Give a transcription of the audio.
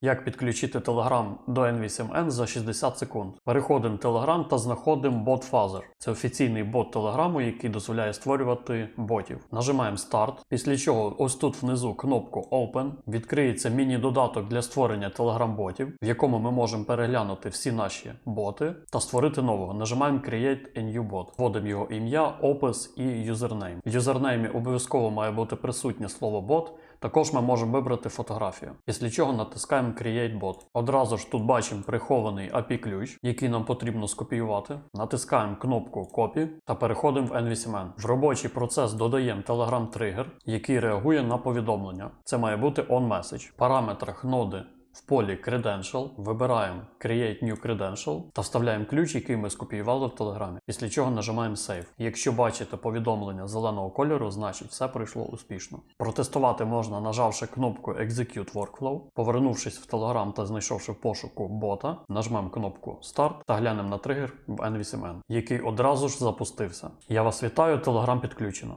Як підключити Telegram до N8N за 60 секунд? Переходимо в Telegram та знаходимо бот Fuzzer. Це офіційний бот Telegram, який дозволяє створювати ботів. Нажимаємо Start, після чого ось тут внизу кнопку Open. Відкриється міні-додаток для створення Telegram ботів, в якому ми можемо переглянути всі наші боти та створити нового. Нажимаємо Create a new bot. Вводимо його ім'я, опис і юзернейм. В юзернеймі обов'язково має бути присутнє слово бот. Також ми можемо вибрати фотографію, після чого натискаємо Create Bot. Одразу ж тут бачимо прихований API ключ, який нам потрібно скопіювати. Натискаємо кнопку Copy та переходимо в N8N. В робочий процес додаємо Telegram Trigger, який реагує на повідомлення. Це має бути OnMessage. В параметрах ноди в полі Credential вибираємо Create New Credential та вставляємо ключ, який ми скопіювали в Телеграмі. Після чого нажимаємо Save. Якщо бачите повідомлення зеленого кольору, значить все пройшло успішно. Протестувати можна, нажавши кнопку Execute Workflow, повернувшись в Telegram та знайшовши пошуку бота, нажмемо кнопку Start та глянемо на тригер в N8N, який одразу ж запустився. Я вас вітаю, Telegram підключено.